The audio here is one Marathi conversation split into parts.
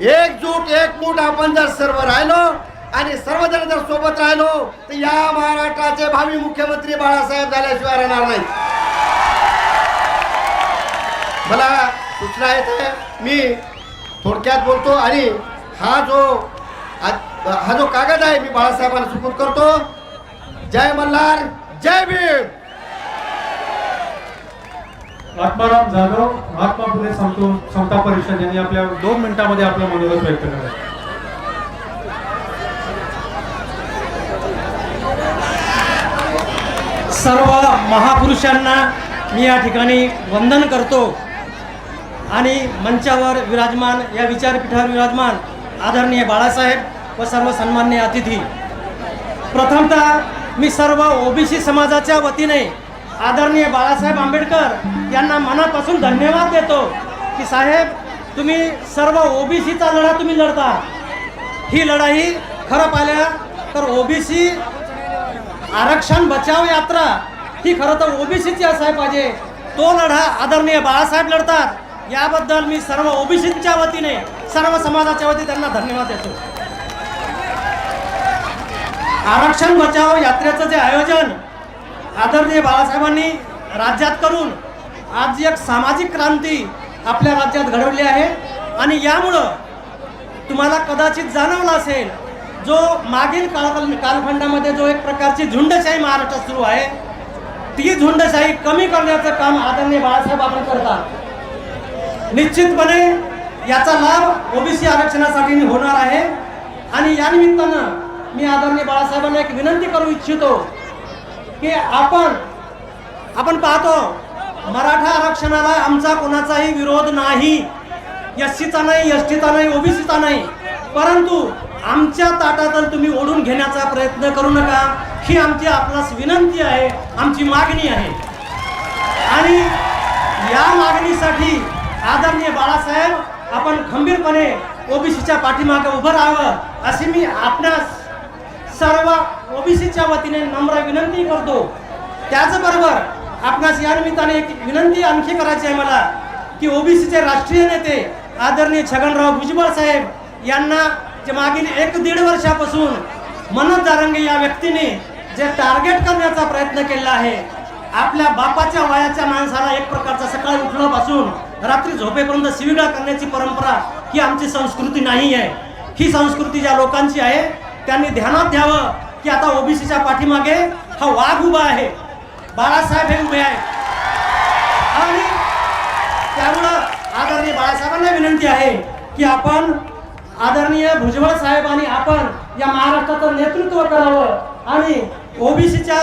एकजूट एकमूट आपण जर सर्व राहिलो आणि सर्वजण जर सोबत राहिलो तर या महाराष्ट्राचे भावी मुख्यमंत्री बाळासाहेब झाल्याशिवाय राहणार नाही मला सूचना येते मी थोडक्यात बोलतो आणि हा जो हा जो कागद आहे मी बाळासाहेबांना सुपूर्द करतो. जय मल्हार जय भीम! आत्माराम जाधव महात्मा फुले समता परिषद यांनी आपल्या दोन मिनिटांमध्ये आपलं मनोरथ व्यक्त करायचं सर्व महापुरुषांना मी या ठिकाणी वंदन करतो. आणि मंचावर विराजमान या विचारपीठावर विराजमान आदरणीय बाळासाहेब व सर्व सन्मान्य अतिथी. प्रथमतः मी सर्व ओबीसी समाजाच्या वतीने आदरणीय बाळासाहेब आंबेडकर यांना मनापासून धन्यवाद देतो की साहेब तुम्ही सर्व ओबीसीचा लढा तुम्ही लढता. ही लढाई खरं पाहिल्या तर ओबीसी आरक्षण बचाव यात्रा ही खरं तर ओबीसीची असायला पाहिजे. तो लढा आदरणीय बाळासाहेब लढतात. याबद्दल मी सर्व ओबीसीच्या वतीने सर्व समाजाच्या वतीने त्यांना धन्यवाद देतो. आरक्षण बचाव यात्रेचं जे आयोजन आदरणीय बाळासाहेबांनी राज्यात करून आज एक सामाजिक क्रांती आपल्या राज्यात घडवली आहे. आणि यामुळं तुम्हाला कदाचित जाणवलं असेल जो मागील काळ कालखंडामध्ये जो एक प्रकारची झुंडशाही महाराष्ट्रात सुरू आहे ती झुंडशाही कमी करण्याचं काम आदरणीय बाळासाहेब आपण करतात. निश्चितपणे याचा लाभ ओबीसी आरक्षणासाठी होणार आहे. आणि या निमित्तानं मी आदरणीय बाळासाहेबांना एक विनंती करू इच्छितो की आपण आपण पाहतो मराठा आरक्षणाला आमचा कोणाचाही विरोध नाही. एस सीचा नाही एस टीचा नाही ओबीसीचा नाही. परंतु आमच्या ताटातून तुम्ही ओढून घेण्याचा प्रयत्न करू नका. ही आमची आपणास विनंती आहे आमची मागणी आहे. आणि या मागणीसाठी आदरणीय बाळासाहेब आपण खंबीरपणे ओबीसीच्या पाठीमागे उभं राहावं अशी मी आपणास सर्व ओबीसीच्या वतीने नम्र विनंती करतो. त्याचबरोबर आपणास या निमित्ताने एक विनंती आणखी करायची आहे मला की ओबीसीचे राष्ट्रीय नेते आदरणीय छगनराव भुजबळ साहेब यांना जे मागील एक दीड वर्षापासून मनोज जारंगे या व्यक्तीने जे टार्गेट करण्याचा प्रयत्न केलेला आहे आपल्या बापाच्या वयाच्या माणसाला एक प्रकारचा सकाळी उठल्यापासून रात्री झोपेपर्यंत शिविगा करण्याची परंपरा ही आमची संस्कृती नाही आहे ही संस्कृती ज्या लोकांची आहे त्यांनी ध्यानात घ्यावं की आता ओबीसीच्या पाठीमागे हा वाघ उभा आहे. बाळासाहेब हे उभे आहेत. आणि त्यामुळं आदरणीय बाळासाहेबांना विनंती आहे की आपण आदरणीय भुजबळ साहेब आणि आपण या महाराष्ट्राचं नेतृत्व करावं आणि ओबीसीच्या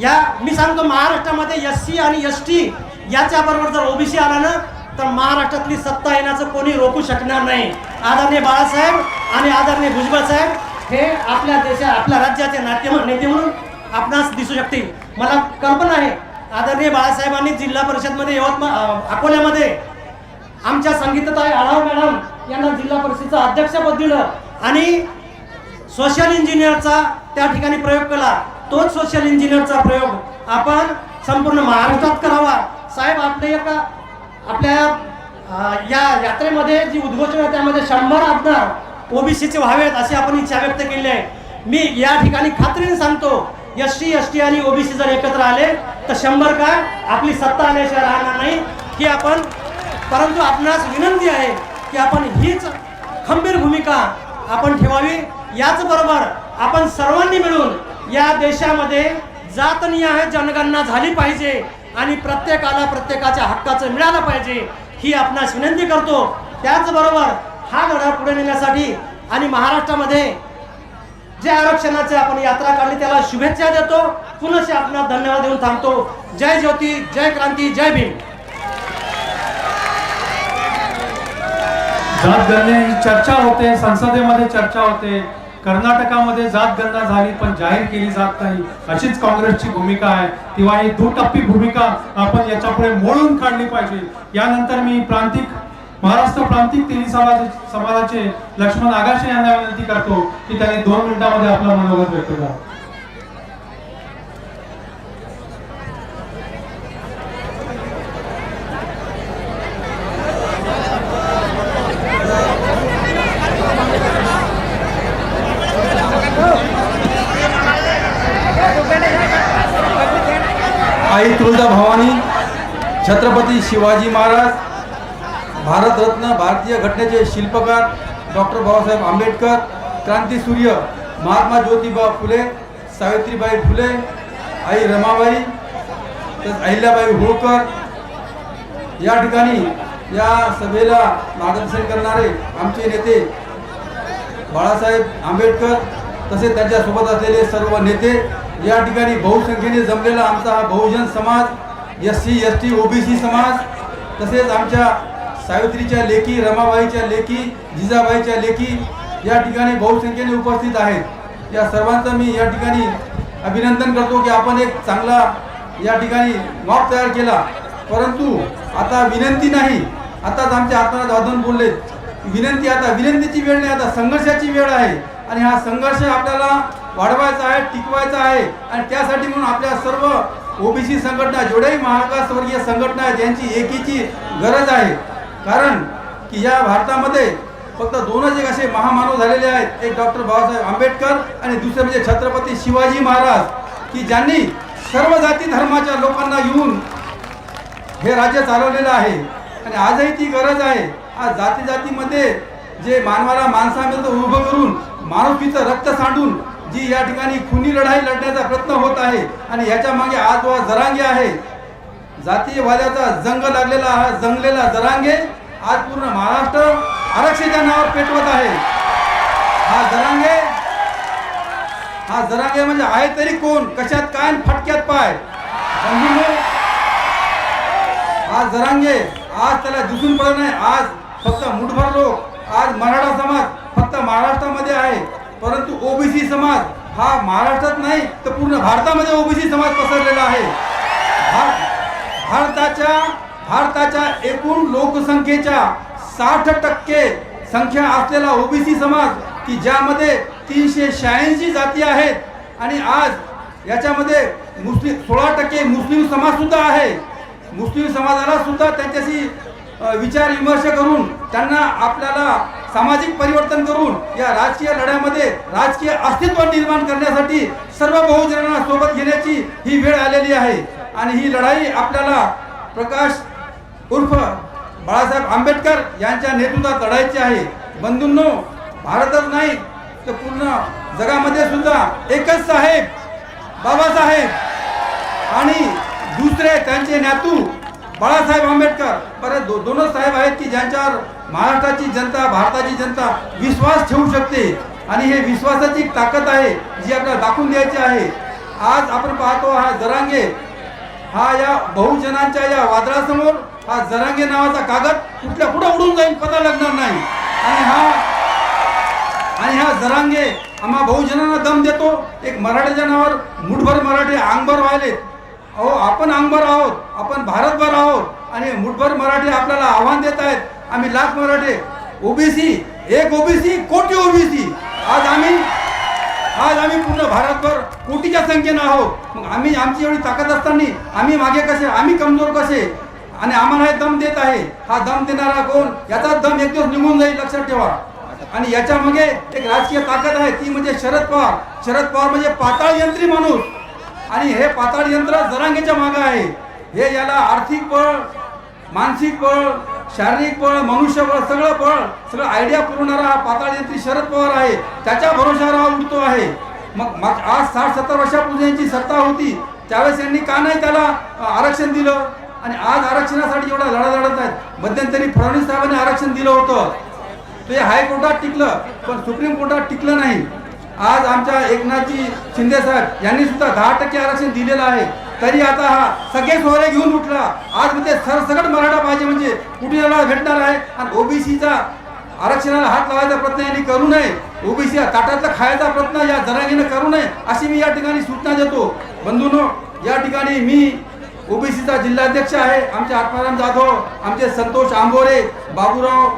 या मी सांगतो महाराष्ट्रामध्ये एस सी आणि एस टी याच्या बरोबर जर ओबीसी आला ना तर महाराष्ट्रातली सत्ता येण्याचं कोणी रोखू शकणार नाही. आदरणीय बाळासाहेब आणि आदरणीय भुजबळ साहेब हे आपल्या देशा आपल्या राज्याचे नाट्य नेते म्हणून आपणास दिसू शकतील. मला कल्पना आहे आदरणीय बाळासाहेबांनी जिल्हा परिषदमध्ये यवतमाळ अकोल्यामध्ये आमच्या संगीतताई आढाव मॅडम यांना जिल्हा परिषदेचं अध्यक्षपद दिलं आणि सोशल इंजिनियरचा त्या ठिकाणी प्रयोग केला. तोच सोशल इंजिनियरचा प्रयोग आपण संपूर्ण महाराष्ट्रात करावा. साहेब आपले एका आपल्या या यात्रेमध्ये जी उद्घोषणा आहे त्यामध्ये शंभर आमदार ओबीसीचे व्हावेत अशी आपण इच्छा व्यक्त केली आहे. मी या ठिकाणी खात्रीने सांगतो एस टी एस टी आणि ओबीसी जर एकत्र आले तर शंभर काय आपली सत्ता आल्याशिवाय राहणार नाही. की आपण परंतु आपणास विनंती आहे की आपण हीच खंबीर भूमिका आपण ठेवावी. याचबरोबर आपण सर्वांनी मिळून या देशामध्ये जातनिहाय जनगणना झाली पाहिजे. आणि प्रत्येकाला प्रत्येकाच्या हक्काचं मिळालं पाहिजे ही आपणास विनंती करतो. त्याचबरोबर हा लढा पुढे नेण्यासाठी आणि महाराष्ट्रामध्ये जे आरक्षणाचे आपण यात्रा काढली त्याला शुभेच्छा देतो. पुनश्च आपण धन्यवाद देऊन थांबतो जय ज्योती जय क्रांती जय भीम. चर्चा होते संसदेमध्ये चर्चा होते. कर्नाटकामध्ये जात गणना झाली पण जाहीर केली जात नाही. अशीच काँग्रेसची भूमिका आहे. किंवा ही दुटप्पी भूमिका आपण याच्यापुढे मोडून काढली पाहिजे. यानंतर मी प्रांतिक महाराष्ट्र प्रांतिक तेली समाज समाजाचे लक्ष्मण आगाशे यांना विनंती करतो की त्यांनी दोन मिनिटांमध्ये आपला मनोगत व्यक्त करा. छत्रपती शिवाजी महाराज भारतरत्न भारतीय घटनेचे शिल्पकार डॉक्टर बाबासाहेब आंबेडकर क्रांतीसूर्य महात्मा ज्योतिबा फुले सावित्रीबाई फुले आई रमाबाई तसेच अहिल्याबाई होळकर. या ठिकाणी या सभेला मार्गदर्शन करणारे आमचे नेते बाळासाहेब आंबेडकर तसेच त्यांच्यासोबत असलेले सर्व नेते या ठिकाणी बहुसंख्येने जमलेला आमचा हा बहुजन समाज S C S T OBC समाज तसेच आमच्या सावित्रीच्या लेखी रमाबाईच्या लेखी जिजाबाईच्या लेखी या ठिकाणी बहुसंख्येने उपस्थित आहेत. या सर्वांचं मी या ठिकाणी अभिनंदन करतो की आपण एक चांगला या ठिकाणी मॉप तयार केला. परंतु आता विनंती नाही. आताच आमच्या आत्मनाथ वादन बोलले विनंती आता विनंतीची वेळ नाही आता संघर्षाची वेळ आहे. आणि हा संघर्ष आपल्याला वाढवायचा आहे टिकवायचा आहे. आणि त्यासाठी म्हणून आपल्या सर्व ओबीसी संघटना जेवढ्याही महाविकासवर्गीय संघटना आहेत यांची एकीची गरज आहे. कारण की या भारतामध्ये फक्त दोनच एक असे महामानव झालेले आहेत. एक डॉक्टर बाबासाहेब आंबेडकर आणि दुसरे म्हणजे छत्रपती शिवाजी महाराज की ज्यांनी सर्व जाती धर्माच्या लोकांना येऊन हे राज्य चालवलेलं आहे. आणि आजही ती गरज आहे. आज जाती जातीमध्ये जे मानवाला माणसामिळतं उभं करून माणुसकीचं रक्त सांडून जी या ठिकाणी खुनी लढाई लढण्याचा प्रयत्न होत आहे आणि याच्या मागे आज वा जरांगे आहे. जातीयवाद्याचा जंग लागलेला हा जंगलेला जरांगे आज पूर्ण महाराष्ट्र आरक्षणाच्या नावावर पेटवत आहे. हा जरांगे हा जरांगे म्हणजे आहे तरी कोण? कशात काय फटक्यात पाय? हा आज जरांगे आज त्याला दिसून पडत नाही. आज फक्त मुठभर लोक आज मराठा समाज फक्त महाराष्ट्रामध्ये परंतु ओबीसी समाज हा महाराष्ट्रात नाही तर पूर्ण भारतामध्ये ओबीसी समाज पसरलेला आहे. भार- भारताच्या भारताच्या एकूण लोकसंख्येच्या साठ टक्के संख्या असलेला ओबीसी समाज की ज्यामध्ये तीनशे शहाऐंशी जाती आहेत आणि आज याच्यामध्ये मुस्लिम सोळा टक्के मुस्लिम समाज सुद्धा आहे. मुस्लिम समाजाला सुद्धा त्यांच्याशी विचार विमर्श करून त्यांना आपल्याला सामाजिक परिवर्तन करून या राजकीय लढ्यामध्ये राजकीय अस्तित्व निर्माण करण्यासाठी सर्व बहुजनांना सोबत घेण्याची ही वेळ आलेली आहे. आणि ही लढाई आपल्याला प्रकाश उर्फ बाळासाहेब आंबेडकर यांच्या नेतृत्वात लढायची आहे. बंधूंनो भारतच नाही तर पूर्ण जगामध्ये सुद्धा एकच साहेब बाबासाहेब आणि दुसरे त्यांचे नातू बाळासाहेब आंबेडकर. बरे दो दोनच साहेब आहेत की ज्यांच्यावर महाराष्ट्राची जनता भारताची जनता विश्वास ठेवू शकते. आणि हे विश्वासाची एक ताकद आहे जी आपल्याला दाखवून द्यायची आहे. आज आपण पाहतो हा जरांगे. हा या बहुजनांच्या या वादळासमोर हा जरांगे नावाचा कागद कुठल्या कुठं उडून जाईल पता लागणार नाही. आणि हा आणि हा जरांगे आम्हा बहुजनांना दम देतो. एक मराठ्याच्या नावावर मुठभर मराठी अंगभर व्हायलेत. अहो आपण अंगभर आहोत आपण भारतभर आहोत आणि मुठभर मराठी आपल्याला आव्हान देत आहेत. आम्ही लाख मराठे ओबीसी एक ओबीसी कोटी ओबीसी आज आम्ही आज आम्ही पूर्ण भारतभर कोटीच्या संख्येनं आहोत. मग आम्ही आमची एवढी ताकद असताना आम्ही मागे कसे आम्ही कमजोर कसे? आणि आम्हाला हे दम देत आहे. हा दम देणारा कोण? याचा दम एक दिवस निघून जाईल लक्षात ठेवा. आणि याच्या मागे एक राजकीय ताकद आहे ती म्हणजे शरद पवार. शरद पवार म्हणजे पाताळ यंत्री माणूस. आणि हे पाताळ यंत्र जरांगेच्या मागे आहे. हे याला आर्थिक बळ मानसिक बळ शारीरिक बळ मनुष्यबळ सगळं बळ सगळं आयडिया पुरवणारा हा पाताळ यंत्री शरद पवार आहे. त्याच्या भरोशावर हा उठतो आहे. मग आज साठ सत्तर वर्षापूर्वी यांची सत्ता होती. त्यावेळेस यांनी का नाही त्याला आरक्षण दिलं? आणि आज आरक्षणासाठी एवढा लढा लढत आहेत. मध्यंतरी फडणवीस साहेबांनी आरक्षण दिलं होतं. ते हायकोर्टात टिकलं पण सुप्रीम कोर्टात टिकलं नाही. आज आमच्या एकनाथजी शिंदे साहेब यांनी सुद्धा दहा टक्के आरक्षण दिलेलं आहे. तरी आता हा सगळे सोहरे घेऊन उठला. आज म्हणजे सरसकट मराठा पाहिजे म्हणजे कुठे भेटणार आहे? आणि ओबीसीचा आरक्षणाला हात लावायचा प्रयत्न यांनी करू नये. ओबीसी ताटातला खायचा प्रयत्न या जरांगीनं करू नये अशी मी या ठिकाणी सूचना देतो. बंधूनो या ठिकाणी मी ओबीसीचा जिल्हाध्यक्ष आहे. आमचे आत्माराम जाधव आमचे संतोष आंबोरे बाबूराव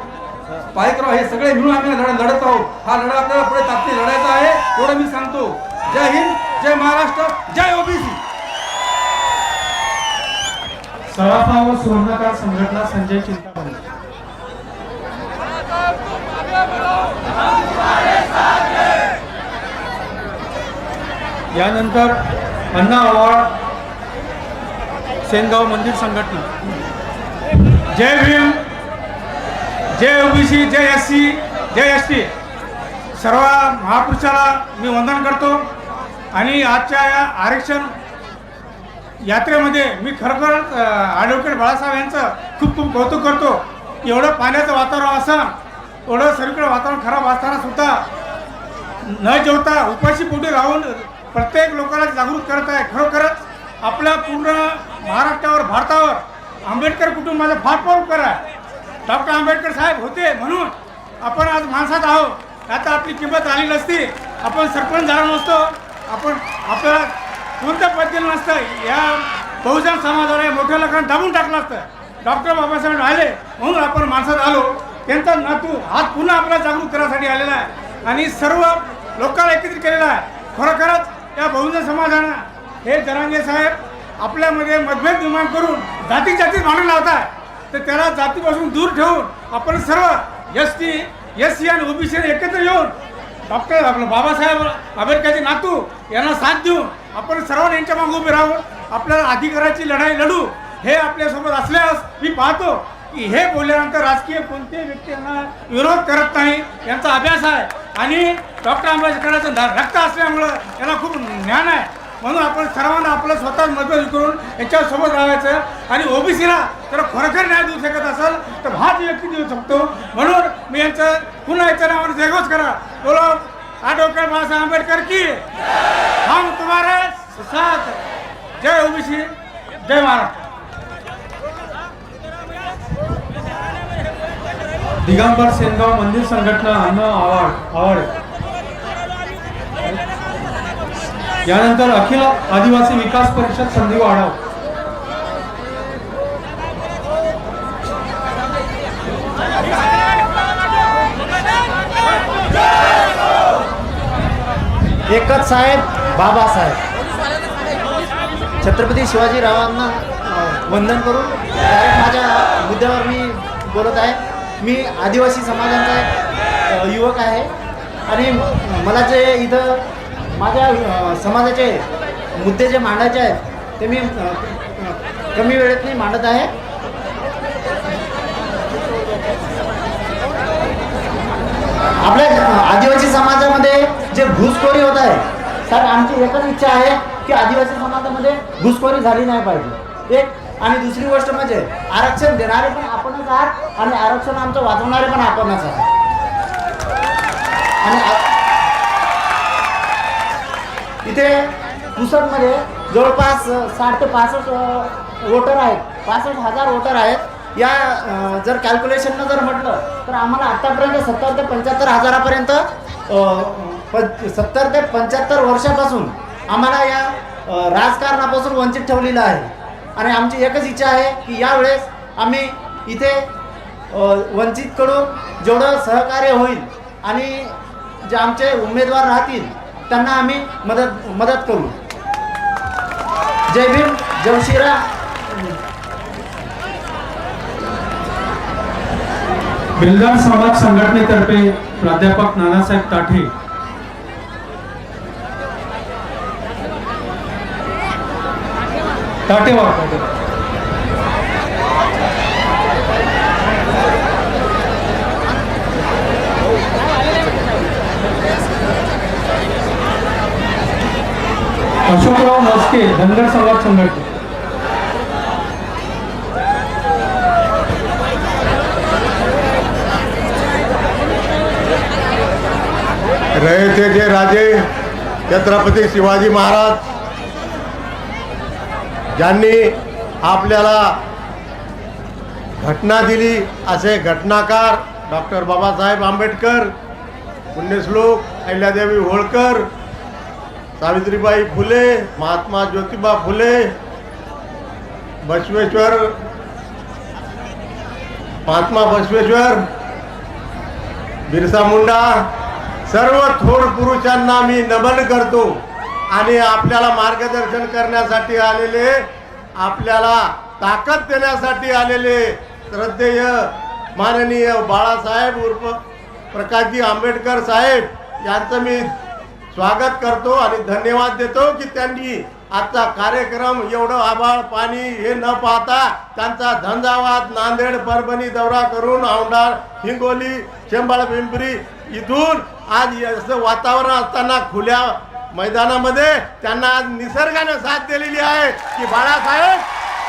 पायकराव हे सगळे मिळून आम्ही लढा लढत आहोत. हा लढा आपल्याला पुढे ताकदी लढायचा आहे एवढं मी सांगतो. जय हिंद जय महाराष्ट्र जय ओबीसी सराफा व सुवर्णकार संघटना संजय चिंतामणी. यानंतर अण्णा आव्हाड सेनगाव मंदिर संघटना. जय भीम. जय ओबीसी जय एस सी जय एस टी सर्व महापुरुषाला मी वंदन करतो. आणि आजच्या या आरक्षण यात्रेमध्ये मी खरोखर ॲडव्होकेट बाळासाहेब यांचं खूप खूप कौतुक करतो. एवढं पाण्याचं वातावरण असं एवढं सगळीकडे वातावरण खराब असताना सुद्धा न जेवता उपाशी पोटी राहून प्रत्येक लोकांना जागृत करत आहे. खरोखरच आपल्या पूर्ण महाराष्ट्रावर भारतावर आंबेडकर कुटुंबाचा फार फार उपकार आहे. डॉक्टर आंबेडकर साहेब होते म्हणून आपण आज माणसात आहोत. आता आपली किंमत आली नसती. आपण सरपंच झाला नसतो. आपण आपल्याला कोणत्या पद्धतीनं नसतं? या बहुजन समाजाला या मोठ्या लोकांना दाबून टाकलं असतं. डॉक्टर बाबासाहेब आले म्हणून आपण माणसात आलो. त्यांचा नातू हात पुन्हा आपल्याला जागृत करण्यासाठी आलेला आहे. आणि सर्व लोकांना एकत्रित केलेला आहे. खरोखरच या बहुजन समाजानं हे जरांगे साहेब आपल्यामध्ये मतभेद निर्माण करून जाती जाती मांडून लावत आहे तर त्याला जातीपासून दूर ठेवून आपण सर्व एस टी एस सी आणि ओबीसी एकत्र येऊन डॉक्टर आपलं बाबासाहेब आंबेडकरचे नातू यांना साथ देऊन आपण सर्वांनी यांच्या मागे उभे राहून आपल्याला अधिकाराची लढाई लढू हे आपल्यासोबत असल्यास मी पाहतो की हे बोलल्यानंतर राजकीय कोणत्याही व्यक्ती यांना विरोध करत नाही यांचा अभ्यास आहे. आणि डॉक्टर आंबेडकरांचं रक्त असल्यामुळं याला खूप ज्ञान आहे. म्हणून आपण सर्वांना आपलं स्वतः मदत करून याच्यासोबत राहायचं आणि ओबीसीला जर खरोखर न्याय देऊ शकत असेल तर हाच व्यक्ती देऊ शकतो. म्हणून मी यांचं पुन्हा याच्या नावाने जयघोष करा. बोलो ॲडव्होकेट बाबासाहेब आंबेडकर की? हम तुम्हारे साथ. जय ओबीसी जय महाराष्ट्र. दिगंबर सेनगाव मंदिर संघटना अन्न आवाड आवाड. यानंतर अखिल आदिवासी विकास परिषद संधी वाढाव. एकच साहेब बाबासाहेब छत्रपती शिवाजीरावांना वंदन करून माझ्या मुद्द्यावर मी बोलत आहे. मी आदिवासी समाजाचा एक, युवक आहे. आणि मला जे इथं माझ्या समाजाचे मुद्दे जे मांडायचे आहेत ते मी कमी वेळेत मी मांडत आहे. आपल्या आदिवासी समाजामध्ये जे घुसखोरी होत आहे तर आमची एकच इच्छा आहे की आदिवासी समाजामध्ये घुसखोरी झाली नाही पाहिजे. एक आणि दुसरी गोष्ट म्हणजे आरक्षण देणारे पण आपणच आहात आणि आरक्षण आमचं वाचवणारे पण आपणच आहात. आणि इथे पुसदमध्ये जवळपास साठ ते पासष्ट वोटर आहेत. पासष्ट हजार वोटर आहेत. या जर कॅल्क्युलेशननं जर म्हटलं तर आम्हाला आत्तापर्यंत सत्तर ते पंच्याहत्तर हजारापर्यंत सत्तर ते पंच्याहत्तर वर्षापासून आम्हाला या राजकारणापासून वंचित ठेवलेलं आहे. आणि आमची एकच इच्छा आहे की यावेळेस आम्ही इथे वंचितकडून जेवढं सहकार्य होईल आणि जे आमचे उमेदवार राहतील त्यांना आम्ही मदत मदत करू. जय भीम जमशिरा श्रीराम. समाज संघटनेतर्फे प्राध्यापक नानासाहेब ताठे. ताटे अशोकराव मस्के धनगर समाज संघटना. रहे जे राजे छत्रपती शिवाजी महाराज ज्यांनी आपल्याला घटना दिली असे घटनाकार डॉक्टर बाबासाहेब आंबेडकर पुण्यश्लोक अहिल्यादेवी होळकर सावित्रीबाई फुले महात्मा ज्योतिबा फुले बसवेश्वर महात्मा बसवेश्वर बिरसा मुंडा सर्व थोर पुरुषांना मी नमन करतो आणि आपल्याला मार्गदर्शन करण्यासाठी आलेले आपल्याला ताकद देण्यासाठी आलेले श्रद्धेय माननीय बाळासाहेब उर्फ प्रकाशजी आंबेडकर साहेब यांचं मी स्वागत करतो आणि धन्यवाद देतो की त्यांनी आजचा कार्यक्रम एवढं आभाळ पाणी हे न पाहता त्यांचा झंझावात नांदेड परभणी दौरा करून औंढाळ हिंगोली शेंबाळ पिंपरी इथून आज असं वातावरण असताना खुल्या मैदानामध्ये त्यांना आज निसर्गाने साथ दिलेली आहे की बाळासाहेब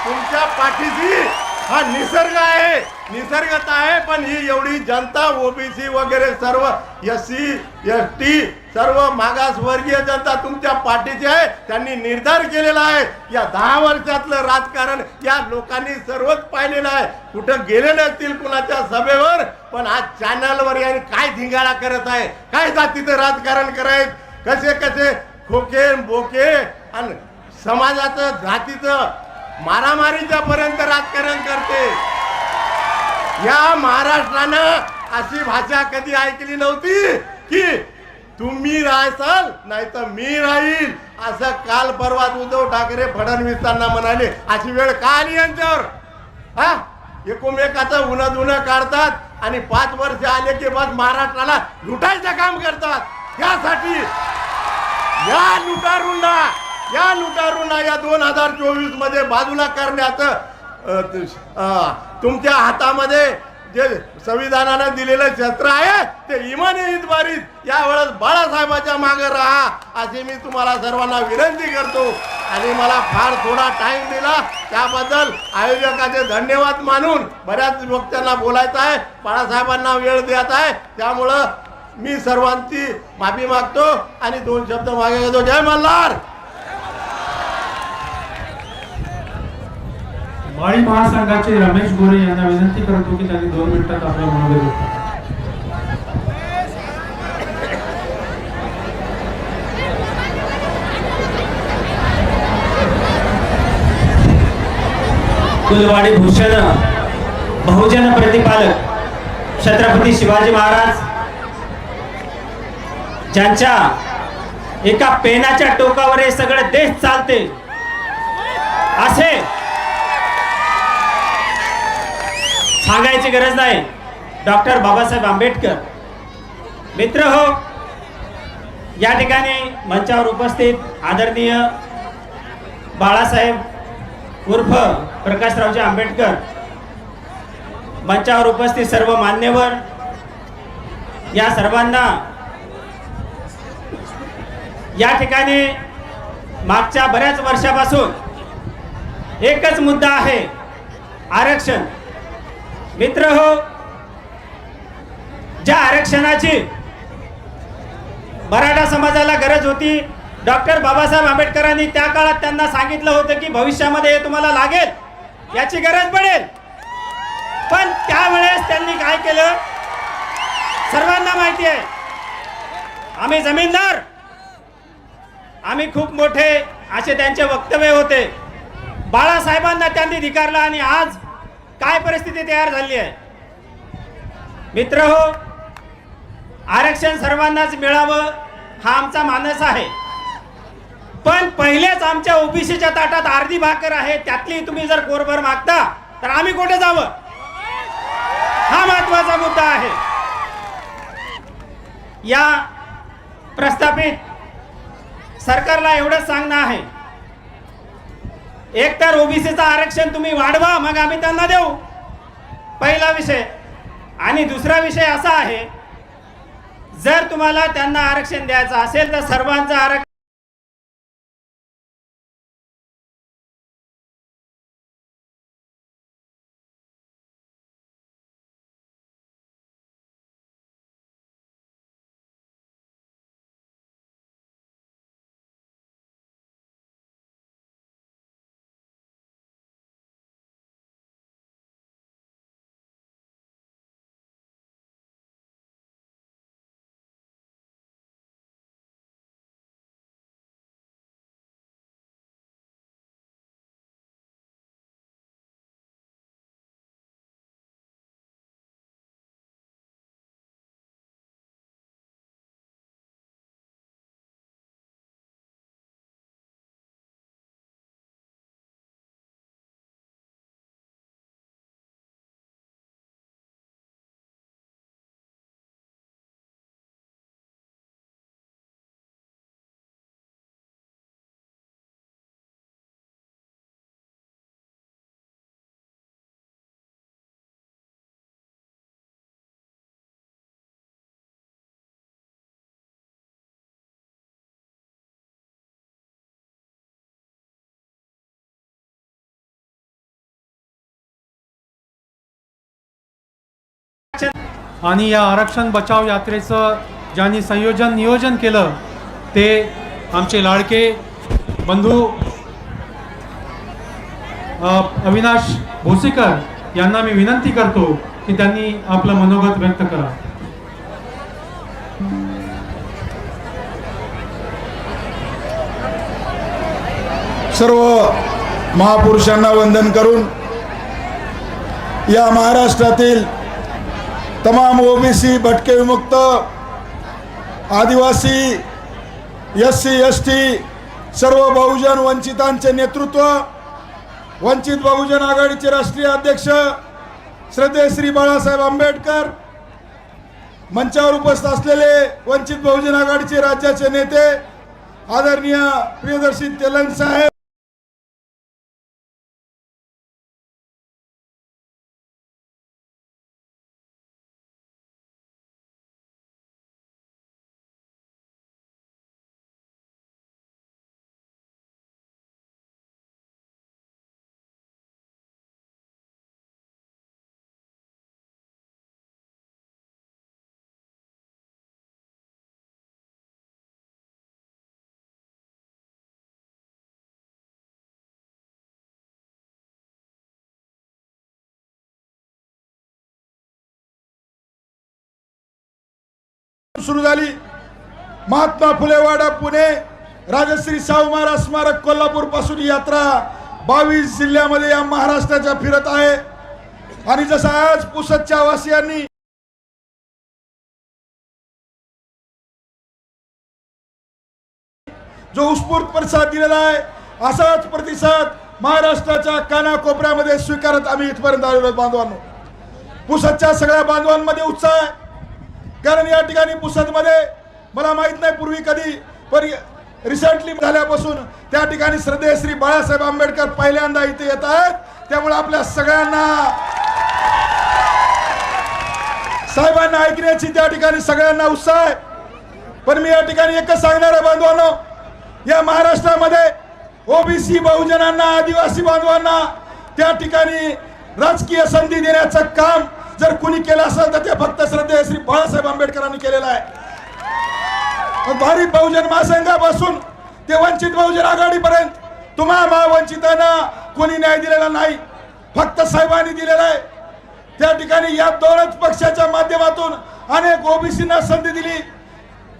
तुमच्या पाठीशी हा निसर्ग आहे. निसर्गता आहे पण ही एवढी जनता ओबीसी वगैरे सर्व एस सी एस टी सर्व मागासवर्गीय जनता तुमच्या पाठीची आहे. त्यांनी निर्धार केलेला आहे. या दहा वर्षातलं राजकारण या लोकांनी सर्वच पाहिलेलं आहे. कुठं गेले नसतील कुणाच्या सभेवर पण आज चॅनलवर यांनी काय धिंगाणा करत आहे? काय जातीचं राजकारण करायचं? कसे कसे खोके बोके आणि समाजाचं जातीचं मारामारीच्या पर्यंत राजकारण करते. या महाराष्ट्रानं अशी भाषा कधी ऐकली नव्हती की तुम्ही राहसाल नाही तर मी राहील. असं काल परवा उद्धव ठाकरे फडणवीसांना म्हणाले. अशी वेळ का आली यांच्यावर? हा? एकोमेकाचं उन्हा धुणं काढतात आणि पाच वर्ष आले की बस महाराष्ट्राला लुटायचं काम करतात. यासाठी या लुटारूंना या लुटारूंना या दोन हजार चोवीसमध्ये बाजूला करण्याचं तुमच्या हातामध्ये जे संविधानानं दिलेलं क्षेत्र आहे ते इमाने इतबारीत यावेळेस बाळासाहेबाच्या मागे राहा अशी मी तुम्हाला सर्वांना विनंती करतो. आणि मला फार थोडा टाइम दिला त्याबद्दल आयोजकाचे धन्यवाद मानून बऱ्याच वक्त्यांना बोलायचं आहे बाळासाहेबांना वेळ द्यायचा आहे त्यामुळं मी सर्वांची माफी मागतो आणि दोन शब्द मागे घेतो. जय मल्हार! माळी महासंघाचे रमेश गोरे यांना विनंती करतो की त्यांनी दोन मिनिटात आपल्या मनोगत कुलवाडी भूषण बहुजन प्रतिपालक छत्रपती शिवाजी महाराज ज्यांच्या एका पेनाच्या टोकावर हे सगळे देश चालते असे सांगायची गरज नाही. डॉक्टर बाबासाहेब आंबेडकर. मित्र हो या ठिकाणी मंचावर उपस्थित आदरणीय बाळासाहेब उर्फ प्रकाशरावजी आंबेडकर. मंचावर उपस्थित सर्व मान्यवर या सर्वांना या ठिकाणी मागच्या बऱ्याच वर्षापासून एकच मुद्दा आहे आरक्षण. मित्र हो ज्या आरक्षणाची मराठा समाजाला गरज होती डॉक्टर बाबासाहेब आंबेडकरांनी त्या काळात त्यांना सांगितलं होतं की भविष्यामध्ये हे तुम्हाला लागेल याची गरज पडेल. पण त्यावेळेस त्यांनी काय केलं? सर्वांना माहिती आहे आम्ही जमीनदार. आम्ही खूप मोठे असे त्यांचे वक्तव्य होते. बाळासाहेबांना त्यांनी धिकारलं आणि आज काय परिस्थिती तयार झाली आहे? मित्र हो आरक्षण सर्वांनाच मिळावं हा आमचा मानस आहे. पण पहिलेच आमच्या ओबीसीच्या ताटात अर्धी भाकर आहे त्यातली तुम्ही जर कोरभर मागता तर आम्ही कुठे जावं? हा महत्त्वाचा मुद्दा आहे. या प्रस्थापित सरकारला एवढंच सांगणं आहे. एक तर ओबीसीचं आरक्षण तुम्ही वाढवा मग आम्ही त्यांना देऊ. पहिला विषय. आणि दुसरा विषय असा आहे जर तुम्हाला त्यांना आरक्षण द्यायचं असेल तर सर्वांचं आरक्षण आणि या आरक्षण बचाव यात्रेचं ज्यांनी संयोजन नियोजन केलं ते आमचे लाडके बंधू अविनाश भोसेकर यांना मी विनंती करतो की त्यांनी आपलं मनोगत व्यक्त करा. सर्व महापुरुषांना वंदन करून या महाराष्ट्रातील तमाम ओबीसी भटके विमुक्त आदिवासी एस सी एस टी सर्व बहुजन वंचितांचे नेतृत्व वंचित बहुजन आघाडीचे राष्ट्रीय अध्यक्ष श्रद्धे श्री बाळासाहेब आंबेडकर मंचावर उपस्थित असलेले वंचित बहुजन आघाडीचे राज्याचे नेते आदरणीय प्रियदर्शी तेलंग साहेब सुरू झाली. महात्मा फुलेवाडा पुणे राजश्री शाहू महाराज स्मारक कोल्हापूरपासून यात्रा बावीस जिल्ह्यामध्ये या महाराष्ट्राच्या फिरत आहे. आणि जसं आज पुसदच्या वासियांनी जो उत्स्फूर्त प्रतिसाद दिलेला आहे असाच प्रतिसाद महाराष्ट्राच्या कानाकोपऱ्यामध्ये स्वीकारत आम्ही इथपर्यंत आलेलो बांधवांनो. पुसदच्या सगळ्या बांधवांमध्ये उत्साह आहे. कारण या ठिकाणी पुसदमध्ये मला माहीत नाही पूर्वी कधी पण रिसेंटली झाल्यापासून त्या ठिकाणी श्रद्धेय श्री बाळासाहेब आंबेडकर पहिल्यांदा इथे येत आहेत. त्यामुळे आपल्या सगळ्यांना साहेबांना ऐकण्याची त्या ठिकाणी सगळ्यांना उत्साह आहे. पण मी या ठिकाणी एकच सांगणार आहे बांधवांनो या महाराष्ट्रामध्ये ओबीसी बहुजनांना आदिवासी बांधवांना त्या ठिकाणी राजकीय संधी देण्याचं काम जर कुणी केलं असेल तर ते फक्त श्रद्धेय श्री बाळासाहेब आंबेडकरांनी केलेलं आहे. मग भारिप बहुजन महासंघापासून ते वंचित बहुजन आघाडीपर्यंत तुम्हा महावंचितांना कोणी न्याय दिलेला नाही फक्त साहेबांनी दिलेला आहे. त्या ठिकाणी या दोनच पक्षाच्या माध्यमातून अनेक ओबीसींना संधी दिली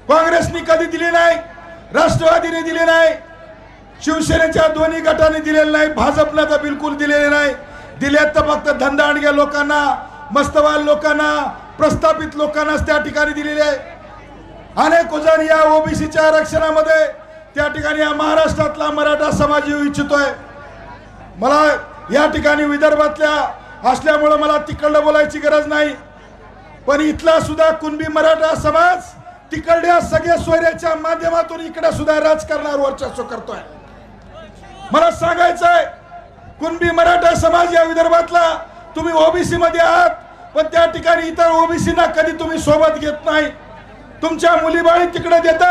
काँग्रेसनी कधी दिली नाही राष्ट्रवादीने दिली नाही शिवसेनेच्या दोन्ही गटाने दिलेलं नाही भाजपनं तर बिलकुल दिलेले नाही. दिलेत तर फक्त धंदा आणग्या लोकांना मस्तवाल लोकांना प्रस्थापित लोकांनाच त्या ठिकाणी दिलेले आहे. अनेक जण या ओबीसीच्या आरक्षणामध्ये त्या ठिकाणी या महाराष्ट्रातला मराठा समाज येऊ इच्छितोय. मला या ठिकाणी विदर्भातल्या असल्यामुळं मला तिकडलं बोलायची गरज नाही. पण इथला सुद्धा कुणबी मराठा समाज तिकडल्या सगळ्या सोयऱ्याच्या माध्यमातून इकडे सुद्धा राजकारणावर वर्चस्व करतोय. मला सांगायचंय कुणबी मराठा समाज या विदर्भातला तुम्ही ओबीसी मध्ये आहात पण त्या ठिकाणी इतर ओबीसीना कधी तुम्ही सोबत घेत नाही. तुमच्या मुलीबाळी तिकडे देता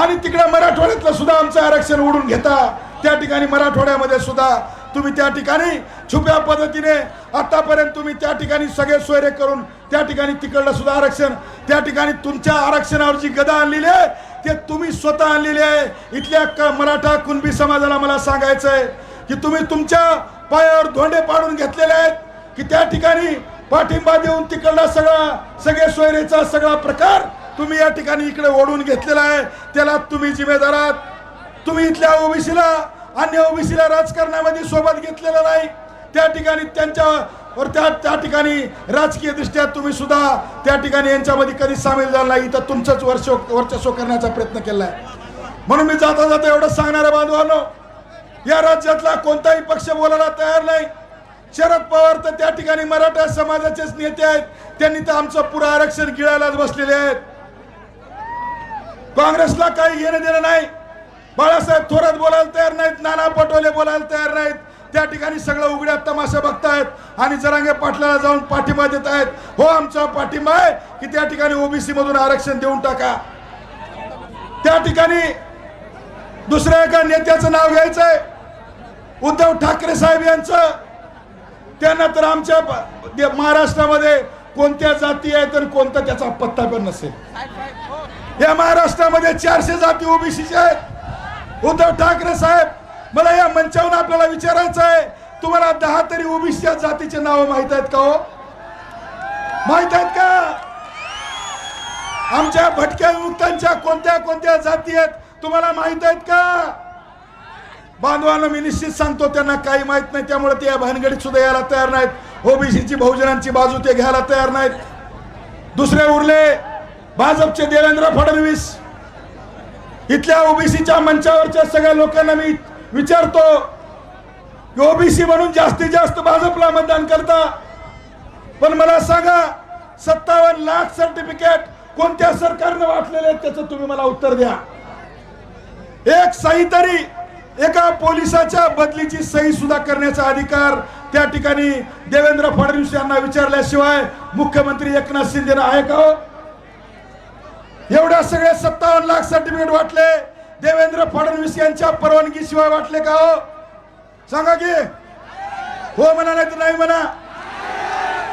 आणि तिकडे मराठवाड्यातलं सुद्धा आमचं आरक्षण ओढून घेता. त्या ठिकाणी मराठवाड्यामध्ये सुद्धा तुम्ही त्या ठिकाणी छुप्या पद्धतीने आतापर्यंत तुम्ही त्या ठिकाणी सगळे सोयरे करून त्या ठिकाणी तिकडलं सुद्धा आरक्षण त्या ठिकाणी तुमच्या आरक्षणावर जी गदा आणलेली आहे ते तुम्ही स्वतः आणलेली आहे. इथल्या क- मराठा कुणबी समाजाला मला सांगायचं आहे की तुम्ही तुमच्या पायावर धोंडे पाडून घेतलेले आहेत. की त्या ठिकाणी पाठिंबा देऊन तिकडला सगळा सगळे सोयरेचा सगळा प्रकार तुम्ही या ठिकाणी इकडे ओढून घेतलेला आहे. त्याला तुम्ही जिम्मेदार आहात. तुम्ही इथल्या ओबीसीला अन्य ओबीसीला राजकारणामध्ये सोबत घेतलेलं नाही. त्या ठिकाणी त्यांच्यावर त्या त्या ठिकाणी राजकीय दृष्ट्या तुम्ही सुद्धा त्या ठिकाणी यांच्यामध्ये कधी सामील झाला नाही. तर तुमचंच वर्ष वर्चस्व करण्याचा प्रयत्न केला आहे. म्हणून मी जाता जाता एवढं सांगणार आहे बांधवांनो या राज्यातला कोणताही पक्ष बोलायला तयार नाही. शरद पवार तर त्या ठिकाणी मराठा समाजाचेच नेते आहेत. त्यांनी तर आमचं पुरं आरक्षण गिळायलाच बसलेले आहेत. काँग्रेसला काही घेणं देणं नाही. बाळासाहेब थोरात बोलायला तयार नाहीत नाना पटोले बोलायला तयार नाहीत. त्या ठिकाणी सगळं उघड्यात तमाशा बघतायत आणि जरांगे पाटलाला जाऊन पाठिंबा देत आहेत हो आमचा पाठिंबा आहे की त्या ठिकाणी ओबीसी मधून आरक्षण देऊन टाका. त्या ठिकाणी दुसऱ्या एका नेत्याचं नाव घ्यायचंय. उद्धव ठाकरे साहेब यांचं. त्यांना तर आमच्या महाराष्ट्रामध्ये कोणत्या जाती आहेत तर कोणता त्याचा पत्ता पण नसेल. या महाराष्ट्रामध्ये चारशे जाती ओबीसीच्या आहेत. उद्धव ठाकरे साहेब मला या मंचावरून आपल्याला विचारायचं आहे तुम्हाला दहा तरी ओबीसीच्या जातीचे नाव माहीत आहेत का हो? माहीत आहेत का? आमच्या भटक्या विमुक्तांच्या कोणत्या कोणत्या जाती आहेत तुम्हाला माहीत आहेत का? बांधवांना मी निश्चित सांगतो त्यांना काही माहीत नाही त्यामुळे ते या भानगडीत सुद्धा यायला तयार नाहीत. ओबीसीची बहुजनांची बाजू ते घ्यायला तयार नाहीत. दुसरे उरले भाजपचे देवेंद्र फडणवीस. इथल्या ओबीसीच्या मंचावरच्या सगळ्या लोकांना मी विचारतो की ओबीसी म्हणून जास्तीत जास्त भाजपला मतदान करता? पण मला सांगा सत्तावन्न लाख सर्टिफिकेट कोणत्या सरकारनं वाटलेले आहेत त्याचं तुम्ही मला उत्तर द्या. एक सही एका पोलिसाच्या बदलीची सही सुद्धा करण्याचा अधिकार त्या ठिकाणी देवेंद्र फडणवीस यांना विचारल्याशिवाय मुख्यमंत्री एकनाथ शिंदेना आहे का हो? एवढ्या सगळे सत्तावन्न लाख सर्टिफिकेट वाटले. देवेंद्र फडणवीस यांच्या परवानगी शिवाय वाटले का हो? सांगा की. हो म्हणा नाही तर नाही म्हणा.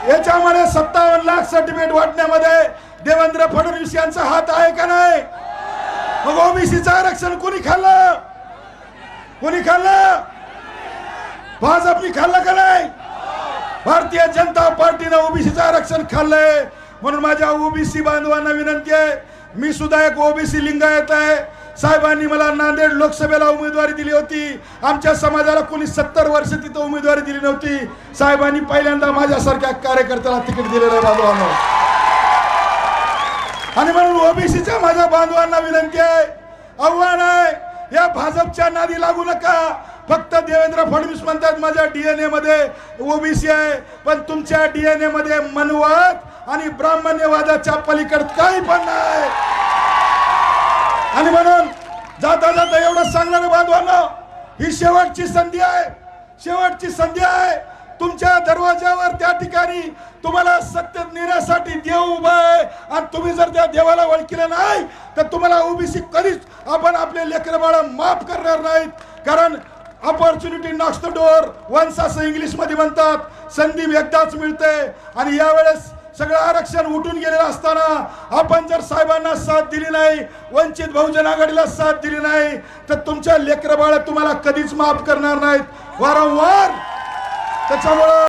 याच्यामध्ये सत्तावन्न लाख सर्टिफिकेट वाटण्यामध्ये देवेंद्र फडणवीस यांचा हात आहे का नाही? मग ओबीसीचं आरक्षण कोणी खाल्लं? कोणी खाल्लं? भाजपनी खाल्लं का नाही? भारतीय जनता पार्टीनं ओबीसीचं आरक्षण खाल्लंय. म्हणून माझ्या ओबीसी बांधवांना विनंती आहे मी सुद्धा एक ओबीसी लिंगायत आहे. साहेबांनी मला नांदेड लोकसभेला उमेदवारी दिली होती. आमच्या समाजाला कोणी सत्तर वर्ष तिथं उमेदवारी दिली नव्हती. साहेबांनी पहिल्यांदा माझ्यासारख्या कार्यकर्त्याला तिकीट दिलेलं आहे बांधवांना. आणि म्हणून ओबीसीच्या माझ्या बांधवांना विनंती आहे आव्हान आहे या भाजपच्या नादी लागू नका. फक्त देवेंद्र फडणवीस म्हणतात माझ्या डीएनए मध्ये ओबीसी आहे पण तुमच्या डीएनए मध्ये मनवाद आणि ब्राह्मण्यवादाच्या पलीकड काही पण नाही. आणि म्हणून जाता जाता एवढं सांगणार बांधवांना ही शेवटची संधी आहे. शेवटची संधी आहे. तुमच्या दरवाजावर त्या ठिकाणी तुम्हाला सत्य नेण्यासाठी देव उभा आहे. आणि तुम्ही जर त्या देवाला ओळखिलं नाही तर तुम्हाला ओबीसी कधीच आपण आपले लेकरबाळ माफ करणार नाहीत. कारण opportunity knocks the door once असं इंग्लिशमध्ये म्हणतात संधी एकदाच मिळते. आणि यावेळेस सगळं आरक्षण उठून गेलेलं असताना आपण जर साहेबांना साथ दिली नाही वंचित बहुजन आघाडीला साथ दिली नाही तर तुमच्या लेकरबाळ तुम्हाला कधीच माफ करणार नाहीत. वारंवार 再敲波了。